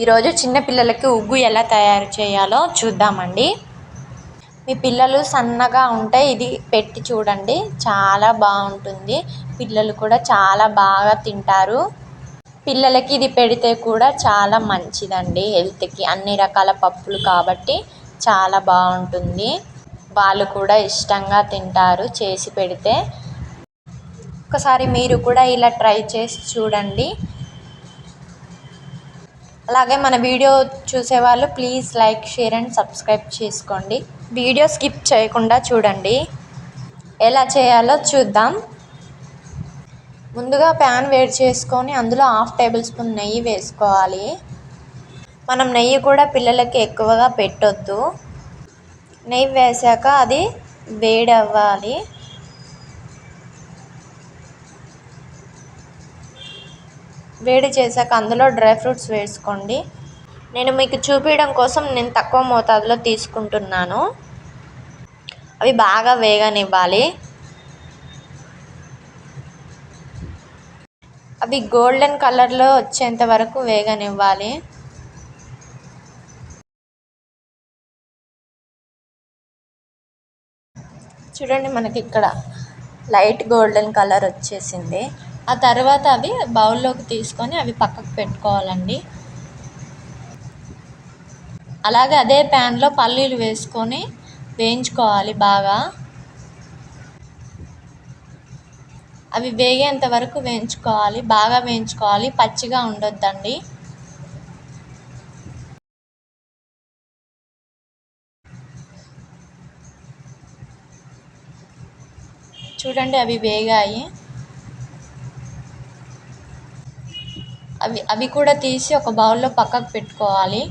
ఈరోజు చిన్నపిల్లలకి ఉగ్గు ఎలా తయారు చేయాలో చూద్దామండి. మీ పిల్లలు సన్నగా ఉంటే ఇది పెట్టి చూడండి. చాలా బాగుంటుంది. పిల్లలు కూడా చాలా బాగా తింటారు. పిల్లలకి ఇది పెడితే కూడా చాలా మంచిదండి హెల్త్కి అన్ని రకాల పప్పులు కాబట్టి చాలా బాగుంటుంది. వాళ్ళు కూడా ఇష్టంగా తింటారు చేసి పెడితే. ఒకసారి మీరు కూడా ఇలా ట్రై చేసి చూడండి. అలాగే మన వీడియో చూసేవాళ్ళు please like share and subscribe చేసుకోండి. వీడియో స్కిప్ చేయకుండా చూడండి. ఎలా చేయాలో చూద్దాం. ముందుగా ప్యాన్ వేడి చేసుకొని అందులో హాఫ్ టేబుల్ స్పూన్ నెయ్యి వేసుకోవాలి. మనం నెయ్యి కూడా పిల్లలకి ఎక్కువగా పెట్టొద్దు. నెయ్యి వేసాక అది వేడి వేడి చేశాక అందులో డ్రై ఫ్రూట్స్ వేసుకోండి. నేను మీకు చూపించడం కోసం నేను తక్కువ మోతాదులో తీసుకుంటున్నాను. అవి బాగా వేగనివ్వాలి. అవి గోల్డెన్ కలర్లో వచ్చేంత వరకు వేగనివ్వాలి. చూడండి మనకి ఇక్కడ లైట్ గోల్డెన్ కలర్ వచ్చేసింది. ఆ తర్వాత అవి బౌల్లోకి తీసుకొని అవి పక్కకు పెట్టుకోవాలండి. అలాగే అదే ప్యాన్లో పల్లీలు వేసుకొని వేయించుకోవాలి బాగా. అవి వేగేంత వరకు వేయించుకోవాలి బాగా వేయించుకోవాలి. పచ్చిగా ఉండొద్దండి. చూడండి అవి వేగాయి. అవి అవి కూడా తీసి ఒక బౌల్లో పక్కకు పెట్టుకోవాలి.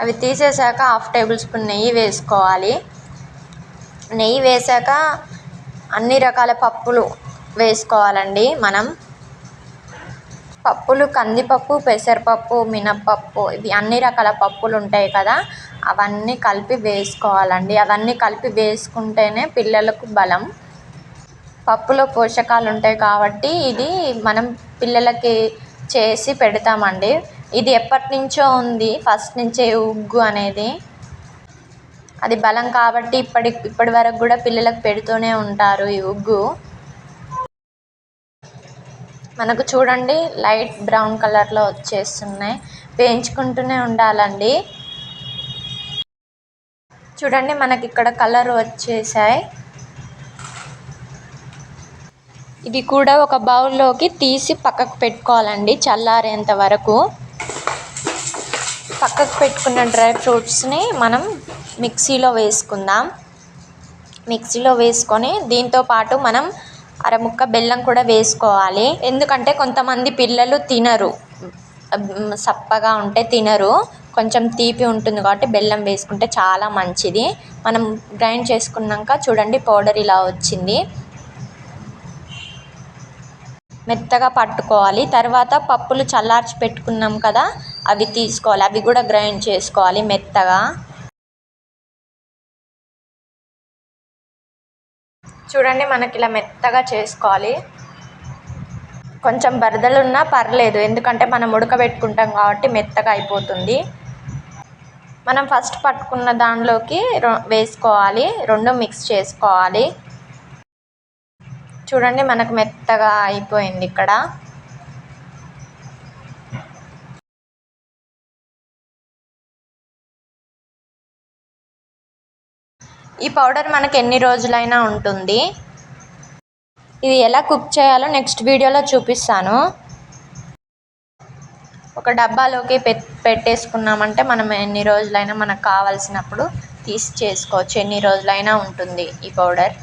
అవి తీసేసాక హాఫ్ టేబుల్ స్పూన్ నెయ్యి వేసుకోవాలి. నెయ్యి వేసాక అన్ని రకాల పప్పులు వేసుకోవాలండి మనం. పప్పులు కందిపప్పు పెసరపప్పు మినప్పప్పు ఇవి అన్ని రకాల పప్పులు ఉంటాయి కదా అవన్నీ కలిపి వేసుకోవాలండి. అవన్నీ కలిపి వేసుకుంటేనే పిల్లలకు బలం. పప్పులో పోషకాలు ఉంటాయి కాబట్టి ఇది మనం పిల్లలకి చేసి పెడతామండి. ఇది ఎప్పటి నుంచో ఉంది ఫస్ట్ నుంచే ఉగ్గు అనేది. అది బలం కాబట్టి ఇప్పటి ఇప్పటి వరకు కూడా పిల్లలకు పెడుతూనే ఉంటారు ఈ ఉగ్గు. మనకు చూడండి లైట్ బ్రౌన్ కలర్లో వచ్చేస్తున్నాయి. వేయించుకుంటూనే ఉండాలండి. చూడండి మనకి ఇక్కడ కలర్ వచ్చేసాయి ఇది కూడా ఒక బౌల్లోకి తీసి పక్కకు పెట్టుకోవాలండి చల్లారేంత వరకు. పక్కకు పెట్టుకున్న డ్రై ఫ్రూట్స్ని మనం మిక్సీలో వేసుకుందాం. మిక్సీలో వేసుకొని దీంతో పాటు మనం అరముక్క బెల్లం కూడా వేసుకోవాలి. ఎందుకంటే కొంతమంది పిల్లలు తినరు. సప్పగా ఉంటే తినరు. కొంచెం తీపి ఉంటుంది కాబట్టి బెల్లం వేసుకుంటే చాలా మంచిది. మనం గ్రైండ్ చేసుకున్నాక చూడండి పౌడర్ ఇలా వచ్చింది. మెత్తగా పట్టుకోవాలి. తర్వాత పప్పులు చల్లార్చి పెట్టుకున్నాం కదా అవి తీసుకోవాలి. అవి కూడా గ్రైండ్ చేసుకోవాలి మెత్తగా. చూడండి మనకి ఇలా మెత్తగా చేసుకోవాలి. కొంచెం బరదలున్నా పర్లేదు ఎందుకంటే మనం ఉడకబెట్టుకుంటాం కాబట్టి మెత్తగా అయిపోతుంది. మనం ఫస్ట్ పట్టుకున్న దానిలోకి వేసుకోవాలి రెండు మిక్స్ చేసుకోవాలి. చూడండి మనకు మెత్తగా అయిపోయింది ఇక్కడ. ఈ పౌడర్ మనకు ఎన్ని రోజులైనా ఉంటుంది. ఇది ఎలా కుక్ చేయాలో నెక్స్ట్ వీడియోలో చూపిస్తాను. ఒక డబ్బాలోకి పె పెట్టేసుకున్నామంటే మనం ఎన్ని రోజులైనా మనకు కావాల్సినప్పుడు తీసి చేసుకోవచ్చు. ఎన్ని రోజులైనా ఉంటుంది ఈ పౌడర్.